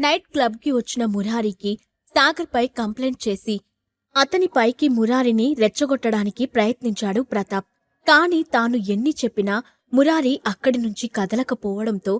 Night క్లబ్కి వచ్చిన మురారికి సాగర్పై complaint చేసి అతని పైకి మురారిని రెచ్చగొట్టడానికి ప్రయత్నించాడు ప్రతాప్. కాని తాను ఎన్ని చెప్పినా మురారి అక్కడి నుంచి కదలకపోవడంతో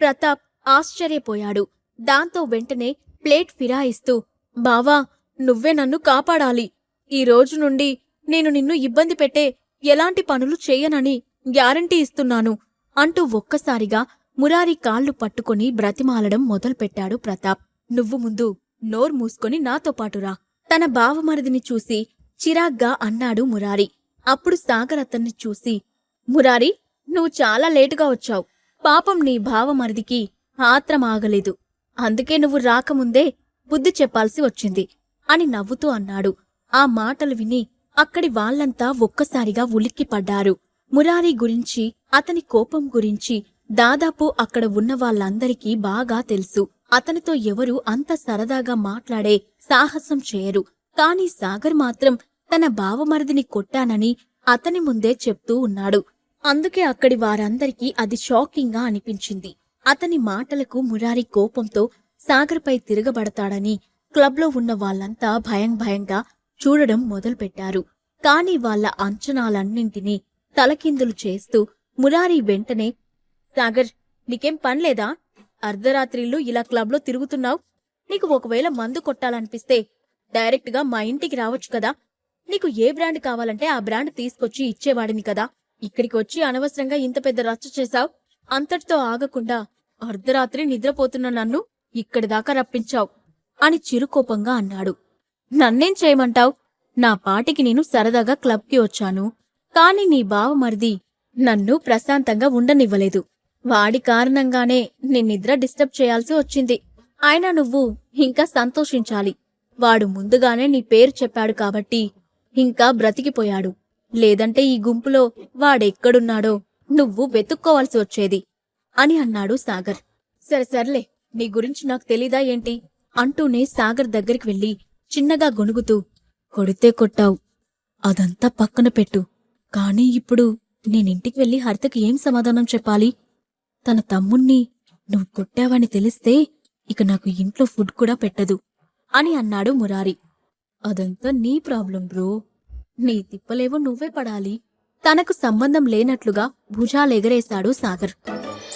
ప్రతాప్ ఆశ్చర్యపోయాడు. దాంతో వెంటనే ప్లేట్ ఫిరాయిస్తూ బావా నువ్వే నన్ను కాపాడాలి. ఈ రోజు నుండి నేను నిన్ను ఇబ్బంది పెట్టే ఎలాంటి పనులు చేయనని గ్యారంటీ ఇస్తున్నాను అంటూ ఒక్కసారిగా మురారి కాళ్ళు పట్టుకుని బ్రతిమాలడం మొదలుపెట్టాడు ప్రతాప్. నువ్వు ముందు నోర్ మూసుకొని నాతో పాటురా తన బావమరిదిని చూసి చిరాగ్గా అన్నాడు మురారి. అప్పుడు సాగర్ అతన్ని చూసి మురారి నువ్వు చాలా లేటుగా వచ్చావు. పాపం నీ బావమరిదికి ఆత్రం ఆగలేదు అందుకే నువ్వు రాకముందే బుద్ధి చెప్పాల్సి వచ్చింది అని నవ్వుతూ అన్నాడు. ఆ మాటలు విని అక్కడి వాళ్ళంతా ఒక్కసారిగా ఉలిక్కిపడ్డారు. మురారి గురించి అతని కోపం గురించి దాదాపు అక్కడ ఉన్న వాళ్ళందరికీ బాగా తెలుసు. అతనితో ఎవరూ అంత సరదాగా మాట్లాడే సాహసం చేయరు. కాని సాగర్ మాత్రం తన బావమరిదిని కొట్టానని అతని ముందే చెప్తూ ఉన్నాడు. అందుకే అక్కడి వారందరికీ అది షాకింగ్గా అనిపించింది. అతని మాటలకు మురారి కోపంతో సాగర్పై తిరగబడతాడని క్లబ్లో ఉన్న వాళ్ళంతా భయం భయంగా చూడడం మొదలుపెట్టారు. కాని వాళ్ళ అంచనాలన్నింటినీ తలకిందులు చేస్తూ మురారి వెంటనే సాగర్ నీకేం పనిలేదా అర్ధరాత్రిళ్ళు ఇలా క్లబ్లో తిరుగుతున్నావు. నీకు ఒకవేళ మందు కొట్టాలనిపిస్తే డైరెక్ట్గా మా ఇంటికి రావచ్చు కదా. నీకు ఏ బ్రాండ్ కావాలంటే ఆ బ్రాండ్ తీసుకొచ్చి ఇచ్చేవాడిని కదా. ఇక్కడికి వచ్చి అనవసరంగా ఇంత పెద్ద రచ్చ చేశావు. అంతటితో ఆగకుండా అర్ధరాత్రి నిద్రపోతున్న నన్ను ఇక్కడి దాకా రప్పించావు అని చిరుకోపంగా అన్నాడు. నన్నేం చేయమంటావ్? నా పాటికి నేను సరదాగా క్లబ్కి వచ్చాను. కాని నీ బావమరిది నన్ను ప్రశాంతంగా ఉండనివ్వలేదు. వాడి కారణంగానే నిన్నిద్ర నిద్ర డిస్టర్బ్ చేయాల్సి వచ్చింది. అయినా నువ్వు ఇంకా సంతోషించాలి. వాడు ముందుగానే నీ పేరు చెప్పాడు కాబట్టి ఇంకా బ్రతికిపోయాడు. లేదంటే ఈ గుంపులో వాడెక్కడున్నాడో నువ్వు వెతుక్కోవాల్సి వచ్చేది అని అన్నాడు సాగర్. సరే సర్లే నీ గురించి నాకు తెలీదా ఏంటి? అంటూనే సాగర్ దగ్గరికి వెళ్ళి చిన్నగా గొణుగుతూ కొడితే కొట్టావు. అదంతా పక్కన పెట్టు. కానీ ఇప్పుడు నేనింటికి వెళ్ళి హరితకి ఏం సమాధానం చెప్పాలి? తన తమ్ముణ్ణి నువ్వు కొట్టావని తెలిస్తే ఇక నాకు ఇంట్లో ఫుడ్ కూడా పెట్టదు అని అన్నాడు మురారి. అదంతా నీ ప్రాబ్లం బ్రో. నీ తిప్పలేవో నువ్వే పడాలి. తనకు సంబంధం లేనట్లుగా భుజాలెగరేశాడు సాగర్.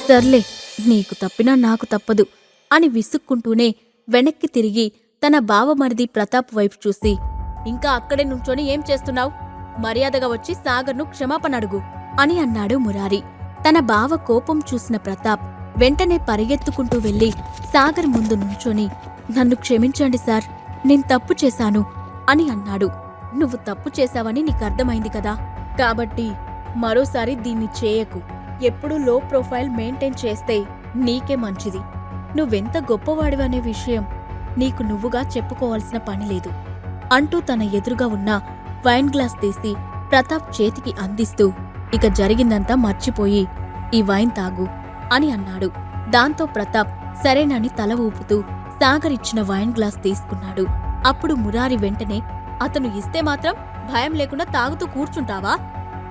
సర్లే నీకు తప్పినా నాకు తప్పదు అని విసుక్కుంటూనే వెనక్కి తిరిగి తన బావమరిది ప్రతాప్ వైపు చూసి ఇంకా అక్కడే నుంచొని ఏం చేస్తున్నావు? మర్యాదగా వచ్చి సాగర్ను క్షమాపణ అడుగు అని అన్నాడు మురారి. తన బావ కోపం చూసిన ప్రతాప్ వెంటనే పరిగెత్తుకుంటూ వెళ్ళి సాగర్ ముందు నుంచొని నన్ను క్షమించండి సార్ నేను తప్పు చేశాను అని అన్నాడు. నువ్వు తప్పు చేశావని నీకు అర్థమైంది కదా. కాబట్టి మరోసారి దీన్ని చేయకు. ఎప్పుడూ లో ప్రొఫైల్ మెయింటైన్ చేస్తే నీకే మంచిది. నువ్వెంత గొప్పవాడివనే విషయం నీకు నువ్వుగా చెప్పుకోవాల్సిన పని లేదు అంటూ తన ఎదురుగా ఉన్న వైన్ గ్లాస్ తీసి ప్రతాప్ చేతికి అందిస్తూ ఇక జరిగిందంతా మర్చిపోయి ఈ వైన్ తాగు అని అన్నాడు. దాంతో ప్రతాప్ సరేనని తల ఊపుతూ సాగర్ ఇచ్చిన వైన్ గ్లాస్ తీసుకున్నాడు. అప్పుడు మురారి వెంటనే అతను ఇస్తే మాత్రం భయం లేకుండా తాగుతూ కూర్చుంటావా?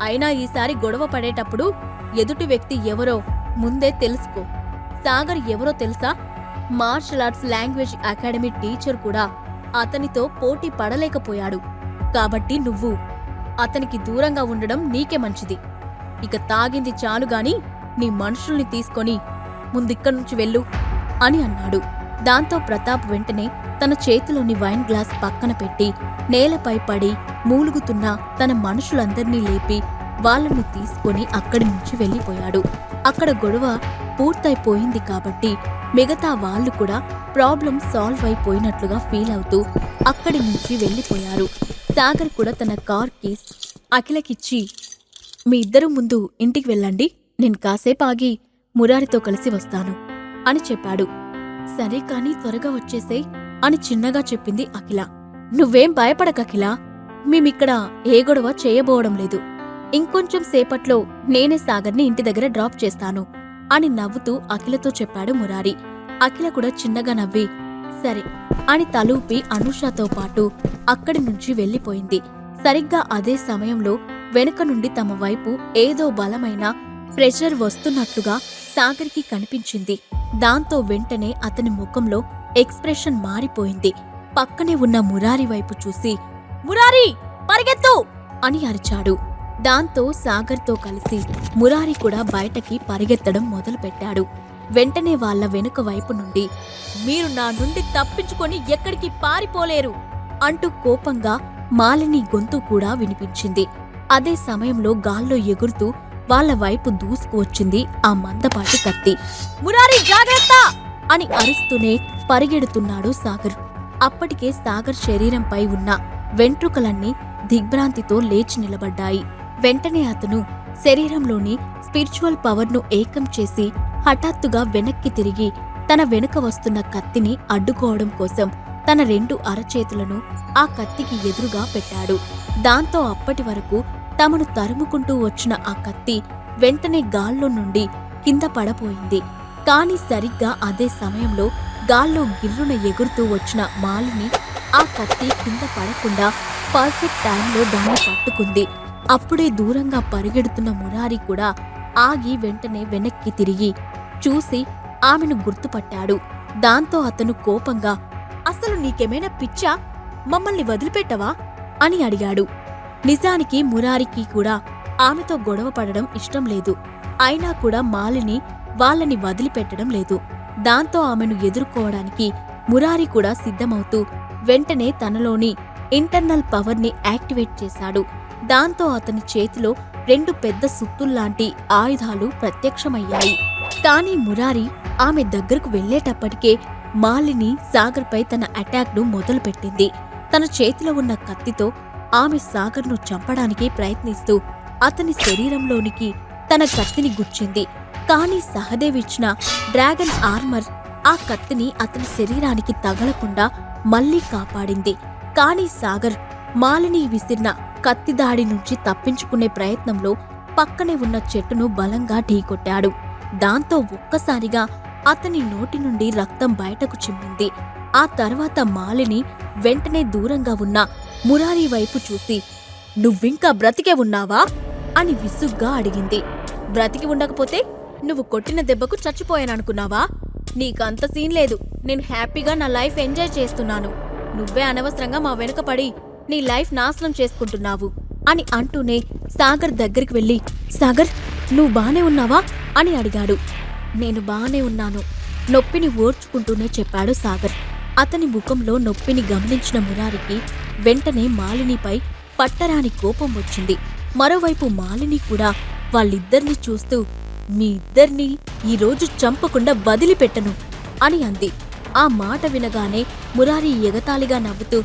అయినా ఈసారి గొడవ పడేటప్పుడు ఎదుటి వ్యక్తి ఎవరో ముందే తెలుసుకో. సాగర్ ఎవరో తెలుసా? Martial arts language academy teacher కూడా అతనితో పోటీ పడలేకపోయాడు. కాబట్టి నువ్వు అతనికి దూరంగా ఉండడం నీకే మంచిది. ఇక తాగింది చాలుగాని నీ మనుషుల్ని తీసుకొని ముందిక్కడి నుంచి వెళ్ళు అని అన్నాడు. దాంతో ప్రతాప్ వెంటనే తన చేతిలోని వైన్ గ్లాస్ పక్కన పెట్టి నేలపై పడి మూలుగుతున్న తన మనుషులందర్నీ లేపి వాళ్ళను తీసుకొని అక్కడి నుంచి వెళ్ళిపోయాడు. అక్కడ గొడవ పూర్తయిపోయింది కాబట్టి మిగతా వాళ్ళు కూడా ప్రాబ్లం సాల్వ్ అయిపోయినట్లుగా ఫీల్ అవుతూ అక్కడి నుంచి వెళ్ళిపోయారు. సాగర్ కూడా తన కార్ కీస్ అఖిలకిచ్చి మీ ఇద్దరు ముందు ఇంటికి వెళ్ళండి. నేను కాసేపు ఆగి మురారితో కలిసి వస్తాను అని చెప్పాడు. సరే కాని త్వరగా వచ్చేసేయ్ అని చిన్నగా చెప్పింది అఖిల. నువ్వేం భయపడక అఖిల. మేమిక్కడ ఏ గొడవ చేయబోవడం లేదు. ఇంకొంచెం సేపట్లో నేనే సాగర్ని ఇంటి దగ్గర డ్రాప్ చేస్తాను అని నవ్వుతూ అఖిలతో చెప్పాడు మురారి. అఖిల కూడా చిన్నగా నవ్వి సరే అని తలూపి అనుషతో పాటు అక్కడి నుంచి వెళ్ళిపోయింది. సరిగ్గా అదే సమయంలో వెనుక నుండి తమ వైపు ఏదో బలమైన ప్రెషర్ వస్తున్నట్లుగా సాగర్కి కనిపించింది. దాంతో వెంటనే అతని ముఖంలో ఎక్స్ప్రెషన్ మారిపోయింది. పక్కనే ఉన్న మురారి వైపు చూసి మురారి పరిగెత్తు! అని అరిచాడు. దాంతో సాగర్తో కలిసి మురారి కూడా బయటకి పరిగెత్తడం మొదలుపెట్టాడు. వెంటనే వాళ్ళ వెనుక వైపు నుండి మీరు నా నుండి తప్పించుకొని ఎక్కడికి పారిపోలేరు అంటూ కోపంగా మాలిని గొంతు కూడా వినిపించింది. అదే సమయంలో గాల్లో ఎగురుతూ వాళ్ళ వైపు దూసుకువచ్చింది ఆ మందపాటి కత్తి. మురారి జాగ్రత్త! అని అరుస్తూనే పరిగెడుతున్నాడు సాగర్. అప్పటికే సాగర్ శరీరంపై ఉన్న వెంట్రుకలన్నీ దిగ్భ్రాంతితో లేచి నిలబడ్డాయి. వెంటనే అతను శరీరంలోని స్పిరిచువల్ పవర్ను ఏకం చేసి హఠాత్తుగా వెనక్కి తిరిగి తన వెనుక వస్తున్న కత్తిని అడ్డుకోవడం కోసం తన రెండు అరచేతులను ఆ కత్తికి ఎదురుగా పెట్టాడు. దాంతో అప్పటి వరకు తమను తరుముకుంటూ వచ్చిన ఆ కత్తి వెంటనే గాల్లో నుండి కింద పడపోయింది. కాని సరిగ్గా అదే సమయంలో గాల్లో గిర్రున ఎగురుతూ వచ్చిన మాలిని ఆ కత్తి కింద పడకుండా పర్ఫెక్ట్ టైంలో దాన్ని పట్టుకుంది. అప్పుడే దూరంగా పరిగెడుతున్న మురారి కూడా ఆగి వెంటనే వెనక్కి తిరిగి చూసి ఆమెను గుర్తుపట్టాడు. దాంతో అతను కోపంగా అసలు నీకేమైనా పిచ్చా? మమ్మల్ని వదిలిపెట్టవా? అని అడిగాడు. నిజానికి మురారికి కూడా ఆమెతో గొడవ పడడం ఇష్టం లేదు. అయినా కూడా మాలిని వాళ్ళని వదిలిపెట్టడం లేదు. దాంతో ఆమెను ఎదుర్కోవడానికి మురారి కూడా సిద్ధమవుతూ వెంటనే తనలోని ఇంటర్నల్ పవర్ని యాక్టివేట్ చేశాడు. దాంతో అతని చేతిలో రెండు పెద్ద సుత్తుల్లాంటి ఆయుధాలు ప్రత్యక్షమయ్యాయి. కానీ మురారి ఆమె దగ్గరకు వెళ్ళేటప్పటికే మాలిని సాగర్పై తన అటాక్ను మొదలుపెట్టింది. తన చేతిలో ఉన్న కత్తితో ఆమె సాగర్ను చంపడానికి ప్రయత్నిస్తూ అతని శరీరంలోనికి తన కత్తిని గుచ్చింది. కానీ సహదేవ్ ఇచ్చిన డ్రాగన్ ఆర్మర్ ఆ కత్తిని అతని శరీరానికి తగలకుండా మళ్ళీ కాపాడింది. కానీ సాగర్ మాలిని విసిరిన కత్తి దాడి నుంచి తప్పించుకునే ప్రయత్నంలో పక్కనే ఉన్న చెట్టును బలంగా ఢీకొట్టాడు. దాంతో ఒక్కసారిగా అతని నోటి నుండి రక్తం బయటకు చిమ్మింది. ఆ తర్వాత మాలిని వెంటనే దూరంగా ఉన్న మురారి వైపు చూసి నువ్వింకా బ్రతికే ఉన్నావా? అని విసుగ్గా అడిగింది. బ్రతికి ఉండకపోతే నువ్వు కొట్టిన దెబ్బకు చచ్చిపోయాననుకున్నావా? నీకంత సీన్ లేదు. నేను హ్యాపీగా నా లైఫ్ ఎంజాయ్ చేస్తున్నాను. నువ్వే అనవసరంగా మా వెనుక పడి నీ లైఫ్ నాశనం చేసుకుంటున్నావు అని అంటూనే సాగర్ దగ్గరికి వెళ్ళి సాగర్ నువ్వు బానే ఉన్నావా? అని అడిగాడు. నేను బానే ఉన్నాను నొప్పిని ఓర్చుకుంటూనే చెప్పాడు సాగర్. అతని ముఖంలో నొప్పిని గమనించిన మురారికి వెంటనే మాలినిపై పట్టరాని కోపం వచ్చింది. మరోవైపు మాలిని కూడా వాళ్ళిద్దరినీ చూస్తూ మీ ఇద్దరినీ ఈరోజు చంపకుండా వదిలిపెట్టను అని అంది. ఆ మాట వినగానే మురారి ఎగతాళిగా నవ్వుతూ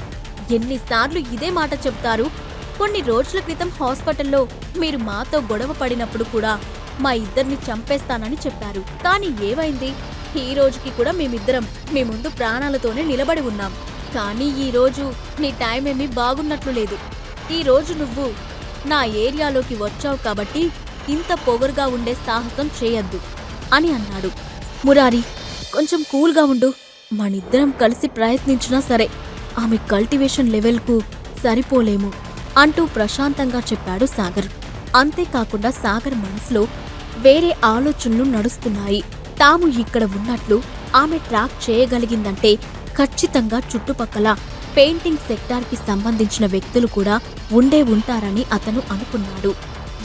ఎన్నిసార్లు ఇదే మాట చెప్తారు. కొన్ని రోజుల క్రితం హాస్పిటల్లో మీరు మాతో గొడవ పడినప్పుడు కూడా మా ఇద్దరిని చంపేస్తానని చెప్పారు. కానీ ఏమైంది? ఈ రోజుకి కూడా మేమిద్దరం మీ ముందు ప్రాణాలతోనే నిలబడి ఉన్నాం. కానీ ఈ రోజు నీ టైం ఏమీ బాగున్నట్లు లేదు. ఈ రోజు నువ్వు నా ఏరియాలోకి వచ్చావు కాబట్టి ఇంత పొగరుగా ఉండే సాహసం చేయొద్దు అని అన్నాడు. మురారి కొంచెం కూల్గా ఉండు. మనిద్దరం కలిసి ప్రయత్నించినా సరే ఆమె కల్టివేషన్ లెవెల్కు సరిపోలేము అంటూ ప్రశాంతంగా చెప్పాడు సాగర్. అంతేకాకుండా సాగర్ మనసులో వేరే ఆలోచనలు నడుస్తున్నాయి. తాము ఇక్కడ ఉన్నట్లు ఆమె ట్రాక్ చేయగలిగిందంటే ఖచ్చితంగా చుట్టుపక్కల పెయింటింగ్ సెక్టార్కి సంబంధించిన వ్యక్తులు కూడా ఉండే ఉంటారని అతను అనుకున్నాడు.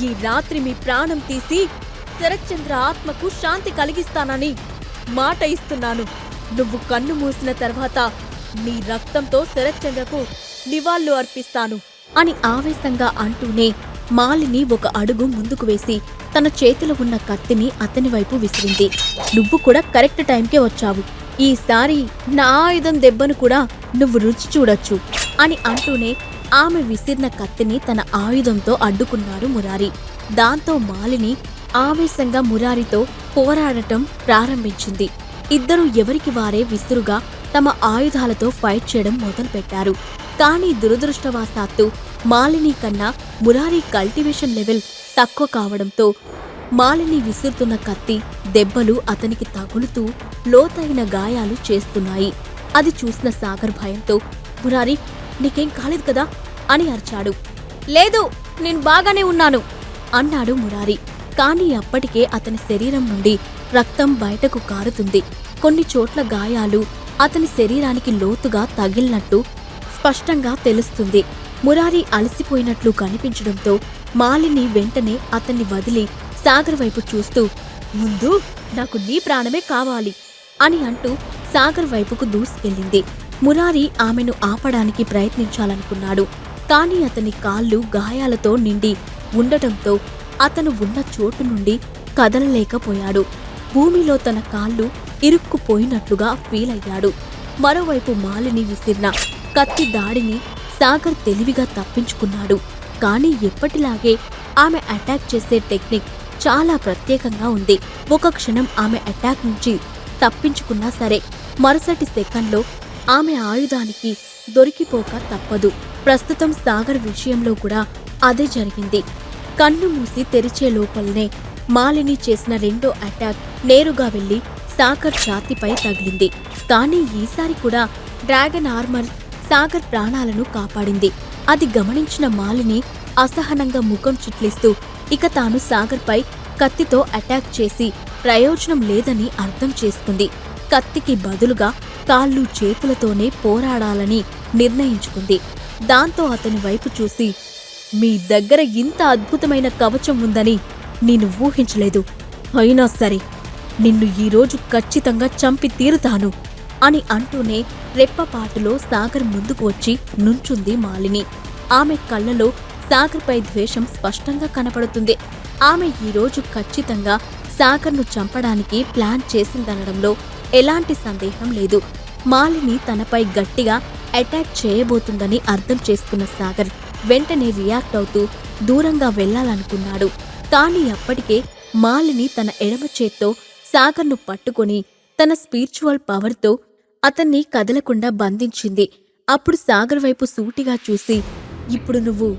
ఈ రాత్రి మీ ప్రాణం తీసి శరత్చంద్ర ఆత్మకు శాంతి కలిగిస్తానని మాట ఇస్తున్నాను. నువ్వు కన్ను మూసిన తర్వాత నీ రక్తంతో శరత్చంద్రకు నివాళులు అర్పిస్తాను అని ఆవేశంగా అంటూనే మాలిని ఒక అడుగు ముందుకు వేసి తన చేతిలో ఉన్న కత్తిని అతని వైపు విసిరింది. నువ్వు కూడా కరెక్ట్ టైంకే వచ్చావు. ఈసారి నా ఆయుధం దెబ్బను కూడా నువ్వు రుచి చూడొచ్చు అని అంటూనే ఆమె విసిరిన కత్తిని తన ఆయుధంతో అడ్డుకున్నాడు మురారి. దాంతో మాలిని ఆవేశంగా మురారితో పోరాడటం ప్రారంభించింది. ఇద్దరూ ఎవరికి వారే విసురుగా తమ ఆయుధాలతో ఫైట్ చేయడం మొదలుపెట్టారు. కానీ దురదృష్టవశాత్తు మాలిని కన్నా మురారి కల్టివేషన్ లెవెల్ తక్కువ కావడంతో మాలిని విసురుతున్న కత్తి దెబ్బలు అతనికి తగులుతూ లోతైన గాయాలు చేస్తున్నాయి. అది చూసిన సాగర్ భయంతో మురారి నీకేం కాలేదు కదా? అని అరిచాడు. లేదు నేను బాగానే ఉన్నాను అన్నాడు మురారి. కానీ అప్పటికే అతని శరీరం నుండి రక్తం బయటకు కారుతుంది. కొన్ని చోట్ల గాయాలు అతని శరీరానికి లోతుగా తగిలినట్టు స్పష్టంగా తెలుస్తుంది. మురారి అలసిపోయినట్లు కనిపించడంతో మాలిని వెంటనే అతన్ని వదిలి సాగర్ వైపు చూస్తూ ముందు నాకు నీ ప్రాణమే కావాలి అని అంటూ సాగర్ వైపుకు దూసుకెళ్ళింది. మురారి ఆమెను ఆపడానికి ప్రయత్నించాలనుకున్నాడు. కాని అతని కాళ్ళు గాయాలతో నిండి ఉండటంతో అతను ఉన్న చోటు నుండి కదలలేకపోయాడు. భూమిలో తన కాళ్ళు ఇరుక్కుపోయినట్లుగా ఫీల్ అయ్యాడు మరోవైపు మాలిని విసిరిన కత్తి దాడిని సాగర్ తెలివిగా తప్పించుకున్నాడు. కానీ ఎప్పటిలాగే ఆమె అటాక్ చేసే టెక్నిక్ చాలా ప్రత్యేకంగా ఉంది. ఒక క్షణం ఆమె అటాక్ నుంచి తప్పించుకున్నా సరే మరుసటి సెకండ్లో ఆమె ఆయుధానికి దొరికిపోక తప్పదు. ప్రస్తుతం సాగర్ విషయంలో కూడా అదే జరిగింది. కన్ను మూసి తెరిచే లోపలనే మాలిని చేసిన రెండో అటాక్ నేరుగా వెళ్ళి సాగర్ ఛాతిపై తగిలింది. కానీ ఈసారి కూడా డ్రాగన్ ఆర్మర్ సాగర్ ప్రాణాలను కాపాడింది. అది గమనించిన మాలిని అసహనంగా ముఖం చిట్లిస్తూ ఇక తాను సాగర్పై కత్తితో అటాక్ చేసి ప్రయోజనం లేదని అర్థం చేసుకుంది. కత్తికి బదులుగా కాళ్ళు చేతులతోనే పోరాడాలని నిర్ణయించుకుంది. దాంతో అతని వైపు చూసి మీ దగ్గర ఇంత అద్భుతమైన కవచం ఉందని నేను ఊహించలేదు. అయినా సరే నిన్ను ఈరోజు ఖచ్చితంగా చంపి తీరుతాను అని అంటూనే రెప్పపాటులో సాగర్ ముందుకు వచ్చి నుంచుంది మాలిని. ఆమె కళ్ళలో సాగర్పై ద్వేషం స్పష్టంగా కనపడుతుంది. ఆమె ఈరోజు ఖచ్చితంగా సాగర్ను చంపడానికి ప్లాన్ చేసిందనడంలో ఎలాంటి సందేహం లేదు. మాలిని తనపై గట్టిగా అటాక్ చేయబోతుందని అర్థం చేసుకున్న సాగర్ వెంటనే రియాక్ట్ అవుతూ దూరంగా వెళ్ళాలనుకున్నాడు కానీ అప్పటికే మాలిని తన ఎడమ చేత్తో సాగర్ను పట్టుకొని తన స్పిరిచువల్ పవర్తో అతన్ని కదలకుండా బంధించింది. అప్పుడు సాగర్ వైపు సూటిగా చూసి ఇప్పుడు నువ్వు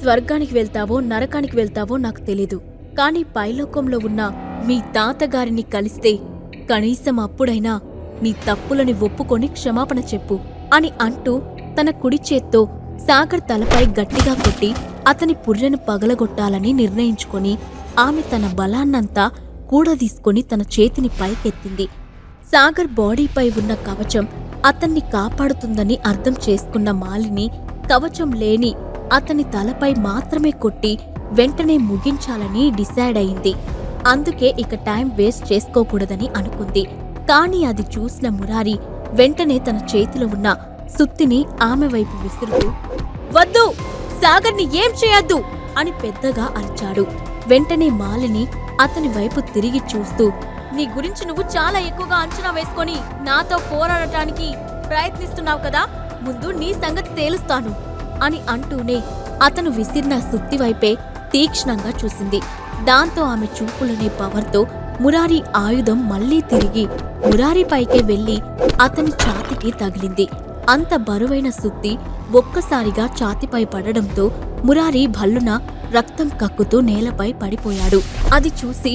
స్వర్గానికి వెళ్తావో నరకానికి వెళ్తావో నాకు తెలీదు. కానీ పైలోకంలో ఉన్న మీ తాతగారిని కలిస్తే కనీసం అప్పుడైనా నీ తప్పులని ఒప్పుకొని క్షమాపణ చెప్పు అని అంటూ తన కుడి చేత్తో సాగర్ తలపై గట్టిగా కొట్టి అతని పుర్రెను పగలగొట్టాలని నిర్ణయించుకొని ఆమె తన బలాన్నంతా కూడదీసుకొని తన చేతిని పైకెత్తింది. సాగర్ బాడీపై ఉన్న కవచం అతన్ని కాపాడుతుందని అర్థం చేసుకున్న మాలిని కవచం లేని అతని తలపై మాత్రమే కొట్టి వెంటనే ముగించాలని డిసైడ్ అయింది. అందుకే ఇక టైం వేస్ట్ చేసుకోకూడదని అనుకుంది. కానీ అది చూసిన మురారి వెంటనే తన చేతిలో ఉన్న సుత్తిని ఆమె వైపు విసురుతూ వద్దు! సాగర్ని ఏం చేయొద్దు అని పెద్దగా అరిచాడు. వెంటనే మాలిని అతని వైపు తిరిగి చూస్తూ నీ గురించి నువ్వు చాలా ఎక్కువగా అంచనా వేసుకొని నాతో పోరాడటానికి ప్రయత్నిస్తున్నావు కదా ముందు నీ సంగతి తేలుస్తాను అని అంటూనే అతను విసిరిన సుత్తి వైపే తీక్ష్ణంగా చూసింది. దాంతో ఆమె చూపులనే పవర్తో మురారి ఆయుధం మళ్ళీ తిరిగి మురారి పైకే వెళ్ళి అతని ఛాతికి తగిలింది. అంత బరువైన సుత్తి ఒక్కసారిగా ఛాతిపై పడడంతో మురారి భల్లున రక్తం కక్కుతూ నేలపై పడిపోయాడు. అది చూసి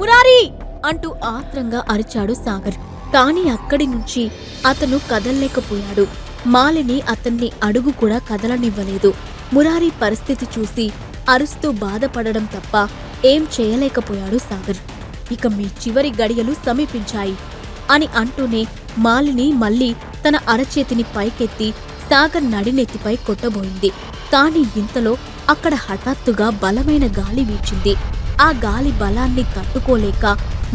మురారి! అంటూ ఆత్రంగా అరిచాడు సాగర్. కాని అక్కడి నుంచి అతను కదల్లేకపోయాడు. మాలిని అతన్ని అడుగు కూడా కదలనివ్వలేదు. మురారి పరిస్థితి చూసి అరుస్తూ బాధపడడం తప్ప ఏం చేయలేకపోయాడు సాగర్. ఇక మీ చివరి గడియలు సమీపించాయి అని అంటూనే మాలిని మళ్ళీ తన అరచేతిని పైకెత్తి సాగర్ నడినెత్తిపై కొట్టబోయింది. కాని ఇంతలో అక్కడ హఠాత్తుగా బలమైన గాలి వీచింది. ఆ గాలి బలాన్ని తట్టుకోలేక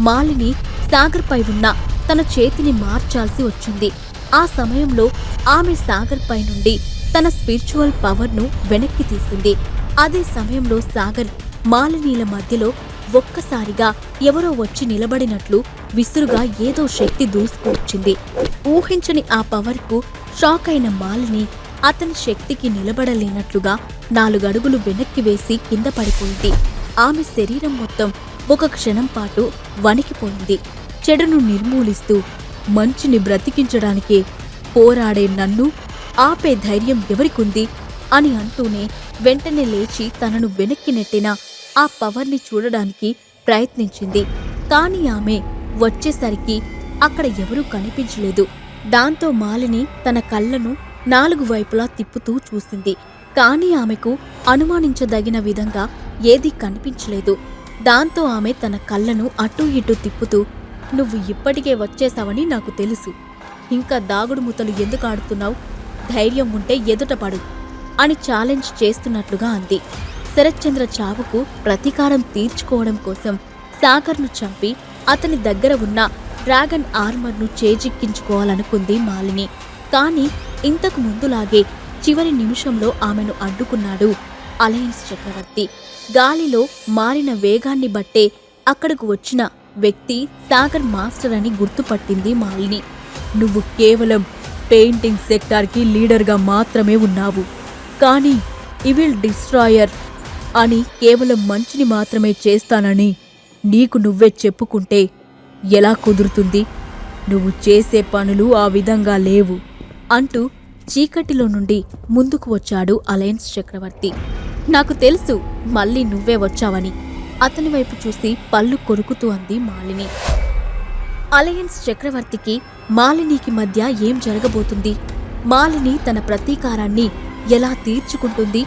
మాలిని సాగర్పై ఉన్న తన చేతిని మార్చాల్సి వచ్చింది. ఆ సమయంలో ఆమె సాగర్పై నుండి తన స్పిరిచువల్ పవర్ను వెనక్కి తీసింది. అదే సమయంలో సాగర్ మాలినీల మధ్యలో ఒక్కసారిగా ఎవరో వచ్చి నిలబడినట్లు విసురుగా ఏదో శక్తి దూసుకువచ్చింది ఊహించని ఆ పవర్కు షాక్ అయిన మాలిని అతని శక్తికి నిలబడలేనట్లుగా నాలుగడుగులు వెనక్కి వేసి కింద పడిపోయింది. ఆమె శరీరం మొత్తం ఒక క్షణం పాటు వణికిపోయింది. చెడును నిర్మూలిస్తూ మంచిని బ్రతికించడానికే పోరాడే నన్ను ఆపే ధైర్యం ఎవరికుంది అని అంటూనే వెంటనే లేచి తనను వెనక్కి నెట్టిన ఆ పవర్ని చూడడానికి ప్రయత్నించింది. కానీ ఆమె వచ్చేసరికి అక్కడ ఎవరూ కనిపించలేదు. దాంతో మాలిని తన కళ్ళను నాలుగు వైపులా తిప్పుతూ చూసింది. కానీ ఆమెకు అనుమానించదగిన విధంగా ఏదీ కనిపించలేదు. దాంతో ఆమె తన కళ్ళను అటూ ఇటూ తిప్పుతూ నువ్వు ఇప్పటికే వచ్చేసావని నాకు తెలుసు. ఇంకా దాగుడుమూతలు ఎందుకు ఆడుతున్నావు? ధైర్యం ఉంటే ఎదుటపడు అని ఛాలెంజ్ చేస్తున్నట్లుగా అంది. శరత్చంద్ర చావుకు ప్రతీకారం తీర్చుకోవడం కోసం సాగర్ను చంపి అతని దగ్గర ఉన్న డ్రాగన్ ఆర్మర్ను చేజిక్కించుకోవాలనుకుంది మాలిని. కానీ ఇంతకు ముందులాగే చివరి నిమిషంలో ఆమెను అడ్డుకున్నాడు అలయన్స్ చక్రవర్తి. గాలిలో మారిన వేగాన్ని బట్టే అక్కడకు వచ్చిన వ్యక్తి సాగర్ మాస్టర్ అని గుర్తుపట్టింది మాలిని. నువ్వు కేవలం పెయింటింగ్ సెక్టార్కి లీడర్గా మాత్రమే ఉన్నావు. కానీ ఇవిల్ డిస్ట్రాయర్ అని కేవలం మంచిని మాత్రమే చేస్తానని నీకు నువ్వే చెప్పుకుంటే ఎలా కుదురుతుంది? నువ్వు చేసే పనులు ఆ విధంగా లేవు అంటూ చీకటిలో నుండి ముందుకు వచ్చాడు అలయన్స్ చక్రవర్తి. నాకు తెలుసు మళ్ళీ నువ్వే వచ్చావని. అతని వైపు చూసి పళ్ళు కొరుకుతూ అంది మాలిని. అలయన్స్ చక్రవర్తికి మాలినికి మధ్య ఏం జరగబోతుంది? మాలిని తన ప్రతీకారాన్ని ఎలా తీర్చుకుంటుంది?